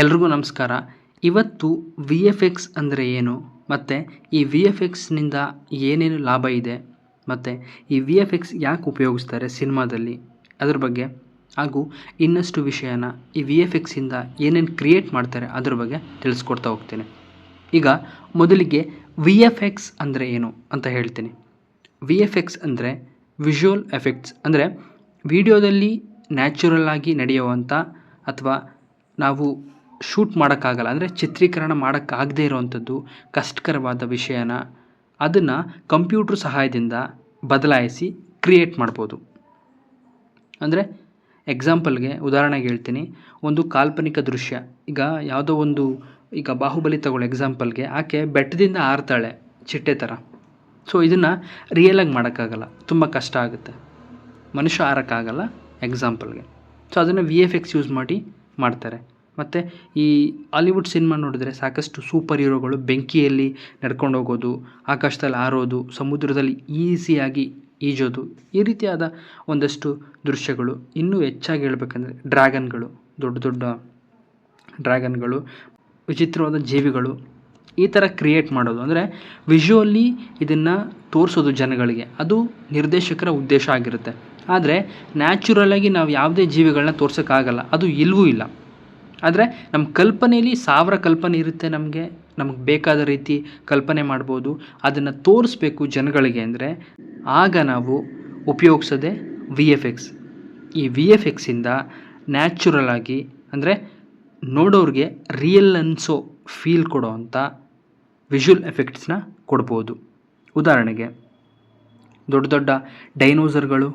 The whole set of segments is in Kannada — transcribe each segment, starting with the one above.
ಎಲ್ರಿಗೂ ನಮಸ್ಕಾರ. ಇವತ್ತು ವಿ ಎಫ್ ಎಕ್ಸ್ ಅಂದರೆ ಏನು? ಮತ್ತು ಈ ವಿ ಎಫ್ ಎಕ್ಸ್ನಿಂದ ಏನೇನು ಲಾಭ ಇದೆ? ಮತ್ತು ಈ ವಿ ಎಫ್ ಎಕ್ಸ್ ಯಾಕೆ ಉಪಯೋಗಿಸ್ತಾರೆ ಸಿನಿಮಾದಲ್ಲಿ? ಅದ್ರ ಬಗ್ಗೆ ಹಾಗೂ ಇನ್ನಷ್ಟು ವಿಷಯನ ಈ ವಿ ಎಫ್ ಎಕ್ಸಿಂದ ಏನೇನು ಕ್ರಿಯೇಟ್ ಮಾಡ್ತಾರೆ ಅದ್ರ ಬಗ್ಗೆ ತಿಳಿಸ್ಕೊಡ್ತಾ ಹೋಗ್ತೀನಿ. ಈಗ ಮೊದಲಿಗೆ ವಿ ಎಫ್ ಎಕ್ಸ್ ಅಂದರೆ ಏನು ಅಂತ ಹೇಳ್ತೀನಿ. ವಿ ಎಫ್ ಎಕ್ಸ್ ಅಂದರೆ ವಿಷುವಲ್ ಎಫೆಕ್ಟ್ಸ್ ಅಂದರೆ ವಿಡಿಯೋದಲ್ಲಿ ನ್ಯಾಚುರಲ್ ಆಗಿ ನಡೆಯುವಂಥ ಅಥವಾ ನಾವು ಶೂಟ್ ಮಾಡೋಕ್ಕಾಗಲ್ಲ. ಅಂದರೆ ಚಿತ್ರೀಕರಣ ಮಾಡೋಕ್ಕಾಗದೇ ಇರುವಂಥದ್ದು ಕಷ್ಟಕರವಾದ ವಿಷಯನ ಅದನ್ನು ಕಂಪ್ಯೂಟ್ರ್ ಸಹಾಯದಿಂದ ಬದಲಾಯಿಸಿ ಕ್ರಿಯೇಟ್ ಮಾಡ್ಬೋದು. ಅಂದರೆ ಎಕ್ಸಾಂಪಲ್ಗೆ ಉದಾಹರಣೆಗೆ ಹೇಳ್ತೀನಿ. ಒಂದು ಕಾಲ್ಪನಿಕ ದೃಶ್ಯ. ಈಗ ಯಾವುದೋ ಒಂದು, ಈಗ ಬಾಹುಬಲಿ ತಗೊಳ್ಳಿ ಎಕ್ಸಾಂಪಲ್ಗೆ ಆಕೆ ಬೆಟ್ಟದಿಂದ ಹಾರ್ತಾಳೆ ಚಿಟ್ಟೆ ಥರ ಸೊ ಇದನ್ನು ರಿಯಲಾಗಿ ಮಾಡೋಕ್ಕಾಗಲ್ಲ. ತುಂಬ ಕಷ್ಟ ಆಗುತ್ತೆ. ಮನುಷ್ಯ ಆರೋಕ್ಕಾಗಲ್ಲ ಎಕ್ಸಾಂಪಲ್ಗೆ ಸೊ ಅದನ್ನು ವಿ ಎಫ್ ಎಕ್ಸ್ ಯೂಸ್ ಮಾಡಿ ಮಾಡ್ತಾರೆ. ಮತ್ತು ಈ ಹಾಲಿವುಡ್ ಸಿನಿಮಾ ನೋಡಿದ್ರೆ ಸಾಕಷ್ಟು ಸೂಪರ್ ಹೀರೋಗಳು ಬೆಂಕಿಯಲ್ಲಿ ನಡ್ಕೊಂಡು ಹೋಗೋದು, ಆಕಾಶದಲ್ಲಿ ಹಾರೋದು, ಸಮುದ್ರದಲ್ಲಿ ಈಸಿಯಾಗಿ ಈಜೋದು ಈ ರೀತಿಯಾದ ಒಂದಷ್ಟು ದೃಶ್ಯಗಳು. ಇನ್ನೂ ಹೆಚ್ಚಾಗಿ ಹೇಳ್ಬೇಕಂದ್ರೆ ಡ್ರ್ಯಾಗನ್ಗಳು, ದೊಡ್ಡ ದೊಡ್ಡ ಡ್ರ್ಯಾಗನ್ಗಳು, ವಿಚಿತ್ರವಾದ ಜೀವಿಗಳು ಈ ಥರ ಕ್ರಿಯೇಟ್ ಮಾಡೋದು. ಅಂದರೆ ವಿಷುವಲ್ಲಿ ಇದನ್ನು ತೋರಿಸೋದು ಜನಗಳಿಗೆ. ಅದು ನಿರ್ದೇಶಕರ ಉದ್ದೇಶ ಆಗಿರುತ್ತೆ. ಆದರೆ ನ್ಯಾಚುರಲಾಗಿ ನಾವು ಯಾವುದೇ ಜೀವಿಗಳನ್ನ ತೋರ್ಸೋಕ್ಕಾಗಲ್ಲ. ಅದು ಇಲ್ಲವೂ ಇಲ್ಲ. ಆದರೆ ನಮ್ಮ ಕಲ್ಪನೆಯಲ್ಲಿ ಸಾವಿರ ಕಲ್ಪನೆ ಇರುತ್ತೆ ನಮಗೆ. ನಮಗೆ ಬೇಕಾದ ರೀತಿ ಕಲ್ಪನೆ ಮಾಡ್ಬೋದು. ಅದನ್ನು ತೋರಿಸ್ಬೇಕು ಜನಗಳಿಗೆ ಅಂದರೆ ಆಗ ನಾವು ಉಪಯೋಗಿಸೋದೆ ವಿ ಎಫ್ ಎಕ್ಸ್ ಈ ವಿ ಎಫ್ ಎಕ್ಸಿಂದ ನ್ಯಾಚುರಲ್ ಆಗಿ ಅಂದರೆ ನೋಡೋರಿಗೆ ರಿಯಲ್ ಅನ್ಸೋ ಫೀಲ್ ಕೊಡೋ ಅಂಥ ವಿಷುವಲ್ ಎಫೆಕ್ಟ್ಸ್ನ ಕೊಡ್ಬೋದು. ಉದಾಹರಣೆಗೆ ದೊಡ್ಡ ದೊಡ್ಡ ಡೈನೋಸರ್ಗಳು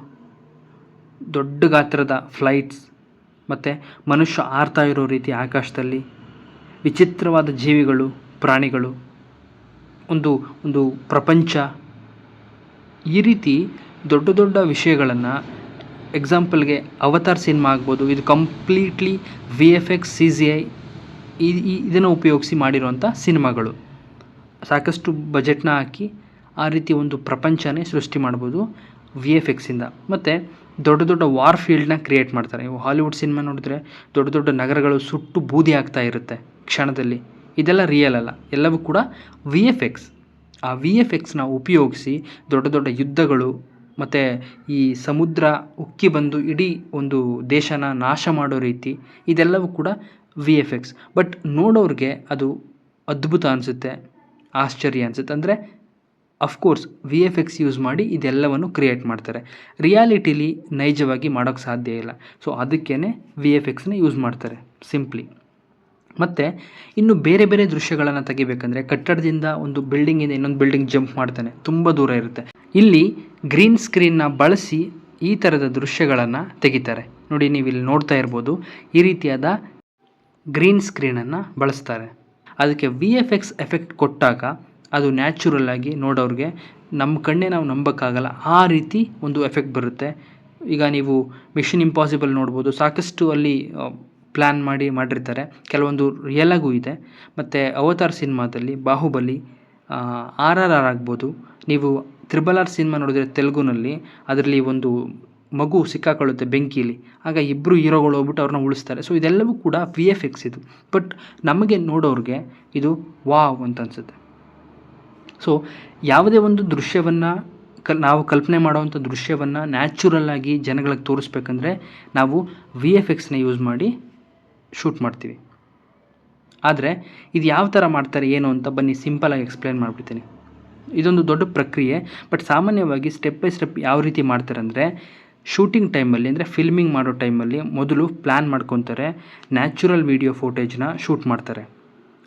ದೊಡ್ಡ ಗಾತ್ರದ ಫ್ಲೈಟ್ಸ್ ಮತ್ತು ಮನುಷ್ಯ ಹಾರ್ತಾ ಇರೋ ರೀತಿ ಆಕಾಶದಲ್ಲಿ ವಿಚಿತ್ರವಾದ ಜೀವಿಗಳು, ಪ್ರಾಣಿಗಳು, ಒಂದು ಒಂದು ಪ್ರಪಂಚ. ಈ ರೀತಿ ದೊಡ್ಡ ದೊಡ್ಡ ವಿಷಯಗಳನ್ನು ಎಕ್ಸಾಂಪಲ್ಗೆ ಅವತಾರ್ ಸಿನಿಮಾ ಆಗ್ಬೋದು, ಇದು completely V F X C G I ಈ ಇದನ್ನು ಉಪಯೋಗಿಸಿ ಮಾಡಿರುವಂಥ ಸಿನಿಮಾಗಳು ಸಾಕಷ್ಟು ಬಜೆಟ್ನ ಹಾಕಿ ಆ ರೀತಿ ಒಂದು ಪ್ರಪಂಚನೇ ಸೃಷ್ಟಿ ಮಾಡ್ಬೋದು ವಿ ಎಫ್ ಎಕ್ಸಿಂದ ಮತ್ತು ದೊಡ್ಡ ದೊಡ್ಡ ವಾರ್ ಫೀಲ್ಡ್ನ ಕ್ರಿಯೇಟ್ ಮಾಡ್ತಾರೆ. ನೀವು ಹಾಲಿವುಡ್ ಸಿನಿಮಾ ನೋಡಿದ್ರೆ ದೊಡ್ಡ ದೊಡ್ಡ ನಗರಗಳು ಸುಟ್ಟು ಬೂದಿ ಆಗ್ತಾ ಇರುತ್ತೆ ಕ್ಷಣದಲ್ಲಿ. ಇದೆಲ್ಲ ರಿಯಲ್ ಅಲ್ಲ. ಎಲ್ಲವೂ ಕೂಡ ವಿ ಎಫ್ ಎಕ್ಸ್ ಆ ವಿ ಎಫ್ ಎಕ್ಸ್ನ ಉಪಯೋಗಿಸಿ ದೊಡ್ಡ ದೊಡ್ಡ ಯುದ್ಧಗಳು ಮತ್ತು ಈ ಸಮುದ್ರ ಉಕ್ಕಿ ಬಂದು ಇಡೀ ಒಂದು ದೇಶನ ನಾಶ ಮಾಡೋ ರೀತಿ ಇದೆಲ್ಲವೂ ಕೂಡ ವಿ ಎಫ್ ಎಕ್ಸ್ ಬಟ್ ನೋಡೋರಿಗೆ ಅದು ಅದ್ಭುತ ಅನಿಸುತ್ತೆ. ಆಶ್ಚರ್ಯ ಅನಿಸುತ್ತೆ. ಅಂದರೆ of course V F X use ಮಾಡಿ ಇದೆಲ್ಲವನ್ನು ಕ್ರಿಯೇಟ್ ಮಾಡ್ತಾರೆ. ರಿಯಾಲಿಟಿಲಿ ನೈಜವಾಗಿ ಮಾಡೋಕ್ಕೆ ಸಾಧ್ಯ ಇಲ್ಲ. ಸೊ ಅದಕ್ಕೇ ವಿ ಎಫ್ ಎಕ್ಸ್ನ ಯೂಸ್ ಮಾಡ್ತಾರೆ ಸಿಂಪ್ಲಿ ಮತ್ತು, ಇನ್ನು ಬೇರೆ ಬೇರೆ ದೃಶ್ಯಗಳನ್ನು ತೆಗಿಬೇಕಂದ್ರೆ ಕಟ್ಟಡದಿಂದ ಒಂದು ಬಿಲ್ಡಿಂಗಿಂದ ಇನ್ನೊಂದು ಬಿಲ್ಡಿಂಗ್ ಜಂಪ್ ಮಾಡ್ತಾನೆ. ತುಂಬ ದೂರ ಇರುತ್ತೆ. ಇಲ್ಲಿ ಗ್ರೀನ್ ಸ್ಕ್ರೀನ್ನ ಬಳಸಿ ಈ ಥರದ ದೃಶ್ಯಗಳನ್ನು ತೆಗಿತಾರೆ. ನೋಡಿ ನೀವು ಇಲ್ಲಿ ನೋಡ್ತಾ ಇರ್ಬೋದು, ಈ ರೀತಿಯಾದ ಗ್ರೀನ್ ಸ್ಕ್ರೀನನ್ನು ಬಳಸ್ತಾರೆ. ಅದಕ್ಕೆ ವಿ ಎಫ್ ಎಕ್ಸ್ ಎಫೆಕ್ಟ್ ಕೊಟ್ಟಾಗ ಅದು ನ್ಯಾಚುರಲ್ ಆಗಿ ನೋಡೋರಿಗೆ ನಮ್ಮ ಕಣ್ಣೇ ನಾವು ನಂಬೋಕ್ಕಾಗಲ್ಲ. ಆ ರೀತಿ ಒಂದು ಎಫೆಕ್ಟ್ ಬರುತ್ತೆ. ಈಗ ನೀವು ಮಿಷನ್ ಇಂಪಾಸಿಬಲ್ ನೋಡ್ಬೋದು. ಸಾಕಷ್ಟು ಅಲ್ಲಿ ಪ್ಲ್ಯಾನ್ ಮಾಡಿ ಮಾಡಿರ್ತಾರೆ. ಕೆಲವೊಂದು ರಿಯಲಾಗೂ ಇದೆ. ಮತ್ತು ಅವತಾರ್ ಸಿನಿಮಾದಲ್ಲಿ ಬಾಹುಬಲಿ ಆರ್ ಆರ್ ಆರ್ ಆಗ್ಬೋದು. ನೀವು ತ್ರಿಬಲ್ ಆರ್ ಸಿನಿಮಾ ನೋಡಿದ್ರೆ ತೆಲುಗುನಲ್ಲಿ, ಅದರಲ್ಲಿ ಒಂದು ಮಗು ಸಿಕ್ಕಾಕೊಳ್ಳುತ್ತೆ ಬೆಂಕಿಲಿ. ಆಗ ಇಬ್ಬರು ಹೀರೋಗಳು ಹೋಗ್ಬಿಟ್ಟು ಅವ್ರನ್ನ ಉಳಿಸ್ತಾರೆ. ಸೊ ಇದೆಲ್ಲವೂ ಕೂಡ ವಿ ಎಫ್ ಎಕ್ಸ್ ಇದು. ಬಟ್ ನಮಗೆ ನೋಡೋರಿಗೆ ಇದು ವಾವ್ ಅಂತ ಅನಿಸುತ್ತೆ. ಸೊ ಯಾವುದೇ ಒಂದು ದೃಶ್ಯವನ್ನು ಕಲ್, ನಾವು ಕಲ್ಪನೆ ಮಾಡುವಂಥ ದೃಶ್ಯವನ್ನು ನ್ಯಾಚುರಲ್ ಆಗಿ ಜನಗಳಿಗೆ ತೋರಿಸ್ಬೇಕಂದ್ರೆ ನಾವು ವಿ ಎಫ್ ಎಕ್ಸ್ನ ಯೂಸ್ ಮಾಡಿ ಶೂಟ್ ಮಾಡ್ತೀವಿ. ಆದರೆ ಇದು ಯಾವ ಥರ ಮಾಡ್ತಾರೆ ಏನು ಅಂತ ಬನ್ನಿ ಸಿಂಪಲಾಗಿ ಎಕ್ಸ್ಪ್ಲೇನ್ ಮಾಡಿಬಿಡ್ತೀನಿ. ಇದೊಂದು ದೊಡ್ಡ ಪ್ರಕ್ರಿಯೆ ಬಟ್ ಸಾಮಾನ್ಯವಾಗಿ ಸ್ಟೆಪ್ ಬೈ ಸ್ಟೆಪ್ ಯಾವ ರೀತಿ ಮಾಡ್ತಾರೆ ಅಂದರೆ ಶೂಟಿಂಗ್ ಟೈಮಲ್ಲಿ ಅಂದರೆ ಫಿಲ್ಮಿಂಗ್ ಮಾಡೋ ಟೈಮಲ್ಲಿ ಮೊದಲು ಪ್ಲ್ಯಾನ್ ಮಾಡ್ಕೊತಾರೆ ನ್ಯಾಚುರಲ್ ವೀಡಿಯೋ ಫೋಟೇಜ್ನ ಶೂಟ್ ಮಾಡ್ತಾರೆ.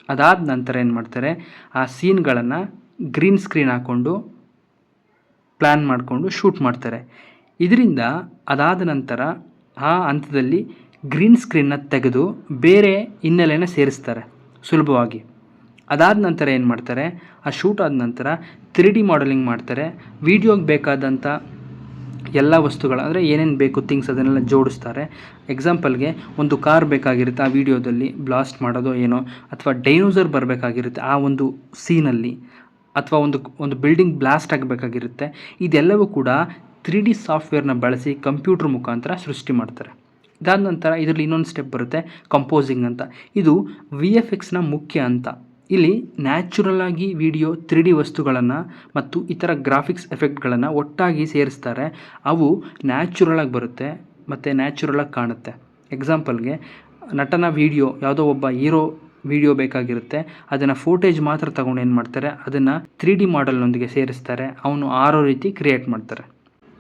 ಅದಾದ ನಂತರ ಏನು ಮಾಡ್ತಾರೆ? ಆ ಸೀನ್ಗಳನ್ನು ಗ್ರೀನ್ ಸ್ಕ್ರೀನ್ ಹಾಕ್ಕೊಂಡು ಪ್ಲ್ಯಾನ್ ಮಾಡಿಕೊಂಡು ಶೂಟ್ ಮಾಡ್ತಾರೆ. ಇದರಿಂದ ಅದಾದ ನಂತರ ಆ ಹಂತದಲ್ಲಿ ಗ್ರೀನ್ ಸ್ಕ್ರೀನ್ನ ತೆಗೆದು ಬೇರೆ ಹಿನ್ನೆಲೆನ ಸೇರಿಸ್ತಾರೆ ಸುಲಭವಾಗಿ. ಅದಾದ ನಂತರ ಏನು ಮಾಡ್ತಾರೆ? ಆ ಶೂಟ್ ಆದ ನಂತರ ತ್ರೀ ಡಿ ಮಾಡೆಲಿಂಗ್ ಮಾಡ್ತಾರೆ. ವೀಡಿಯೋಗೆ ಬೇಕಾದಂಥ ಎಲ್ಲ ವಸ್ತುಗಳು, ಅಂದರೆ ಏನೇನು ಬೇಕು ಥಿಂಗ್ಸ್ ಅದನ್ನೆಲ್ಲ ಜೋಡಿಸ್ತಾರೆ. ಎಕ್ಸಾಂಪಲ್ಗೆ ಒಂದು ಕಾರ್ ಬೇಕಾಗಿರುತ್ತೆ, ಆ ವಿಡಿಯೋದಲ್ಲಿ ಬ್ಲಾಸ್ಟ್ ಮಾಡೋದೋ ಏನೋ, ಅಥವಾ ಡೈನೋಸರ್ ಬರಬೇಕಾಗಿರುತ್ತೆ ಆ ಒಂದು ಸೀನಲ್ಲಿ ಅಥವಾ ಒಂದು ಒಂದು ಬಿಲ್ಡಿಂಗ್ ಬ್ಲಾಸ್ಟ್ ಆಗಬೇಕಾಗಿರುತ್ತೆ. ಇದೆಲ್ಲವೂ ಕೂಡ ತ್ರೀ ಡಿ ಸಾಫ್ಟ್ವೇರ್ನ ಬಳಸಿ ಕಂಪ್ಯೂಟ್ರ್ ಮುಖಾಂತರ ಸೃಷ್ಟಿ ಮಾಡ್ತಾರೆ. ಇದಾದ ನಂತರ ಇದರಲ್ಲಿ ಇನ್ನೊಂದು ಸ್ಟೆಪ್ ಬರುತ್ತೆ ಕಂಪೋಸಿಂಗ್ ಅಂತ. ಇದು ವಿ ಎಫ್ ಎಕ್ಸ್ನ ಮುಖ್ಯ ಅಂತ. ಇಲ್ಲಿ ನ್ಯಾಚುರಲ್ ಆಗಿ ವಿಡಿಯೋ ತ್ರೀ ಡಿ ವಸ್ತುಗಳನ್ನು ಮತ್ತು ಇತರ ಗ್ರಾಫಿಕ್ಸ್ ಎಫೆಕ್ಟ್ಗಳನ್ನು ಒಟ್ಟಾಗಿ ಸೇರಿಸ್ತಾರೆ. ಅವು ನ್ಯಾಚುರಲ್ ಆಗಿ ಬರುತ್ತೆ ಮತ್ತು ನ್ಯಾಚುರಲ್ ಆಗಿ ಕಾಣುತ್ತೆ. ಎಕ್ಸಾಂಪಲ್ಗೆ ನಟನ ವಿಡಿಯೋ ಯಾವುದೋ ಒಬ್ಬ ಹೀರೋ ವಿಡಿಯೋ ಬೇಕಾಗಿರುತ್ತೆ. ಅದನ್ನು ಫೋಟೇಜ್ ಮಾತ್ರ ತಗೊಂಡು ಏನು ಮಾಡ್ತಾರೆ, ಅದನ್ನು ತ್ರೀ ಡಿ ಮಾಡಲ್ನೊಂದಿಗೆ ಸೇರಿಸ್ತಾರೆ. ಅವನು ಆರೋ ರೀತಿ ಕ್ರಿಯೇಟ್ ಮಾಡ್ತಾರೆ.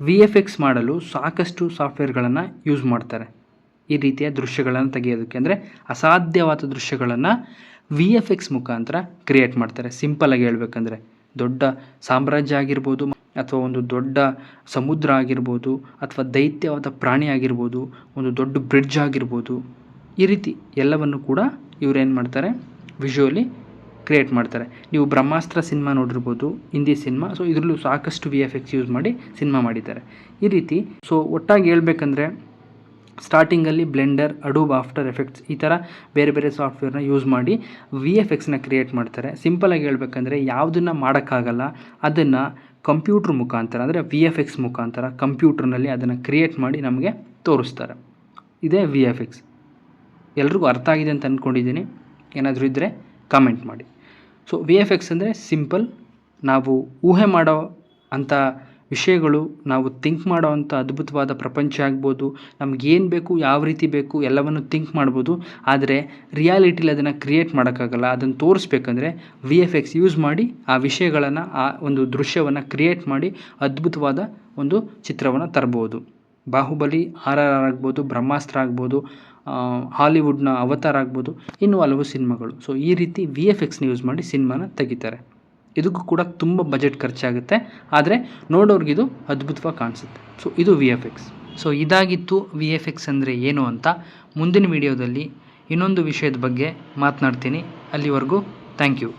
ವಿ ಎಫ್ ಎಕ್ಸ್ ಮಾಡಲು ಸಾಕಷ್ಟು ಸಾಫ್ಟ್ವೇರ್ಗಳನ್ನು ಯೂಸ್ ಮಾಡ್ತಾರೆ. ಈ ರೀತಿಯ ದೃಶ್ಯಗಳನ್ನು ತೆಗೆಯೋದಕ್ಕೆ. ಅಂದರೆ ಅಸಾಧ್ಯವಾದ ದೃಶ್ಯಗಳನ್ನು ವಿ ಎಫ್ ಎಕ್ಸ್ ಮುಖಾಂತರ ಕ್ರಿಯೇಟ್ ಮಾಡ್ತಾರೆ. ಸಿಂಪಲಾಗಿ ಹೇಳ್ಬೇಕಂದ್ರೆ ದೊಡ್ಡ ಸಾಮ್ರಾಜ್ಯ ಆಗಿರ್ಬೋದು, ಅಥವಾ ಒಂದು ದೊಡ್ಡ ಸಮುದ್ರ ಆಗಿರ್ಬೋದು, ಅಥವಾ ದೈತ್ಯವಾದ ಪ್ರಾಣಿ ಆಗಿರ್ಬೋದು, ಒಂದು ದೊಡ್ಡ ಬ್ರಿಡ್ಜ್ ಆಗಿರ್ಬೋದು, ಈ ರೀತಿ ಎಲ್ಲವನ್ನು ಕೂಡ ಇವ್ರು ಏನು ಮಾಡ್ತಾರೆ? ವಿಜುವಲಿ ಕ್ರಿಯೇಟ್ ಮಾಡ್ತಾರೆ. ನೀವು ಬ್ರಹ್ಮಾಸ್ತ್ರ ಸಿನಿಮಾ ನೋಡಿರ್ಬೋದು, ಹಿಂದಿ ಸಿನಿಮಾ. ಸೊ ಇದರಲ್ಲೂ ಸಾಕಷ್ಟು ವಿ ಎಫ್ ಎಕ್ಸ್ ಯೂಸ್ ಮಾಡಿ ಸಿನಿಮಾ ಮಾಡಿದ್ದಾರೆ. ಈ ರೀತಿ ಸೊ ಒಟ್ಟಾಗಿ ಹೇಳ್ಬೇಕಂದ್ರೆ ಸ್ಟಾರ್ಟಿಂಗಲ್ಲಿ ಬ್ಲೆಂಡರ್ ಅಡೂಬ್ ಆಫ್ಟರ್ ಎಫೆಕ್ಟ್ಸ್ ಈ ಥರ ಬೇರೆ ಬೇರೆ ಸಾಫ್ಟ್ವೇರ್ನ ಯೂಸ್ ಮಾಡಿ ವಿ ಎಫ್ ಎಕ್ಸ್ನ ಕ್ರಿಯೇಟ್ ಮಾಡ್ತಾರೆ. ಸಿಂಪಲಾಗಿ ಹೇಳ್ಬೇಕಂದ್ರೆ, ಯಾವುದನ್ನು ಮಾಡೋಕ್ಕಾಗಲ್ಲ, ಅದನ್ನು ಕಂಪ್ಯೂಟ್ರ್ ಮುಖಾಂತರ, ಅಂದರೆ ವಿ ಎಫ್ ಎಕ್ಸ್ ಮುಖಾಂತರ ಕಂಪ್ಯೂಟ್ರ್ನಲ್ಲಿ ಅದನ್ನು ಕ್ರಿಯೇಟ್ ಮಾಡಿ ನಮಗೆ ತೋರಿಸ್ತಾರೆ. ಇದೇ ವಿ ಎಫ್ ಎಕ್ಸ್ ಎಲ್ರಿಗೂ ಅರ್ಥ ಆಗಿದೆ ಅಂತ ಅಂದ್ಕೊಂಡಿದ್ದೀನಿ ಏನಾದರೂ ಇದ್ದರೆ ಕಾಮೆಂಟ್ ಮಾಡಿ. ಸೊ ವಿ ಎಫ್ ಎಕ್ಸ್ ಅಂದರೆ ಸಿಂಪಲ್ ನಾವು ಊಹೆ ಮಾಡೋ ಅಂಥ ವಿಷಯಗಳು, ನಾವು ಥಿಂಕ್ ಮಾಡೋ ಅಂಥ ಅದ್ಭುತವಾದ ಪ್ರಪಂಚ ಆಗ್ಬೋದು ನಮಗೇನು ಬೇಕು, ಯಾವ ರೀತಿ ಬೇಕು, ಎಲ್ಲವನ್ನು ಥಿಂಕ್ ಮಾಡ್ಬೋದು. ಆದರೆ ರಿಯಾಲಿಟಿಲಿ ಅದನ್ನು ಕ್ರಿಯೇಟ್ ಮಾಡೋಕ್ಕಾಗಲ್ಲ. ಅದನ್ನು ತೋರಿಸ್ಬೇಕಂದ್ರೆ ವಿ ಎಫ್ ಎಕ್ಸ್ ಯೂಸ್ ಮಾಡಿ ಆ ವಿಷಯಗಳನ್ನು, ಆ ಒಂದು ದೃಶ್ಯವನ್ನು ಕ್ರಿಯೇಟ್ ಮಾಡಿ ಅದ್ಭುತವಾದ ಒಂದು ಚಿತ್ರವನ್ನು ತರ್ಬೋದು. ಬಾಹುಬಲಿ ಆರ್ ಆರ್ ಆರ್ ಆಗ್ಬೋದು, ಬ್ರಹ್ಮಾಸ್ತ್ರ ಆಗ್ಬೋದು ಹಾಲಿವುಡ್ನ ಅವತಾರ ಆಗ್ಬೋದು. ಇನ್ನೂ ಹಲವು ಸಿನಿಮಾಗಳು. ಸೊ ಈ ರೀತಿ ವಿ ಎಫ್ ಎಕ್ಸ್ನ ಯೂಸ್ ಮಾಡಿ ಸಿನಿಮಾನ ತೆಗಿತಾರೆ. ಇದಕ್ಕೂ ಕೂಡ ತುಂಬ ಬಜೆಟ್ ಖರ್ಚಾಗುತ್ತೆ. ಆದರೆ ನೋಡೋರ್ಗಿದು ಅದ್ಭುತವಾಗಿ ಕಾಣಿಸುತ್ತೆ. ಸೊ ಇದು ವಿ ಎಫ್ ಎಕ್ಸ್ ಸೊ ಇದಾಗಿತ್ತು ವಿ ಎಫ್ ಎಕ್ಸ್ ಅಂದರೆ ಏನು ಅಂತ ಮುಂದಿನ ವಿಡಿಯೋದಲ್ಲಿ ಇನ್ನೊಂದು ವಿಷಯದ ಬಗ್ಗೆ ಮಾತನಾಡ್ತೀನಿ. ಅಲ್ಲಿವರೆಗೂ ಥ್ಯಾಂಕ್ ಯು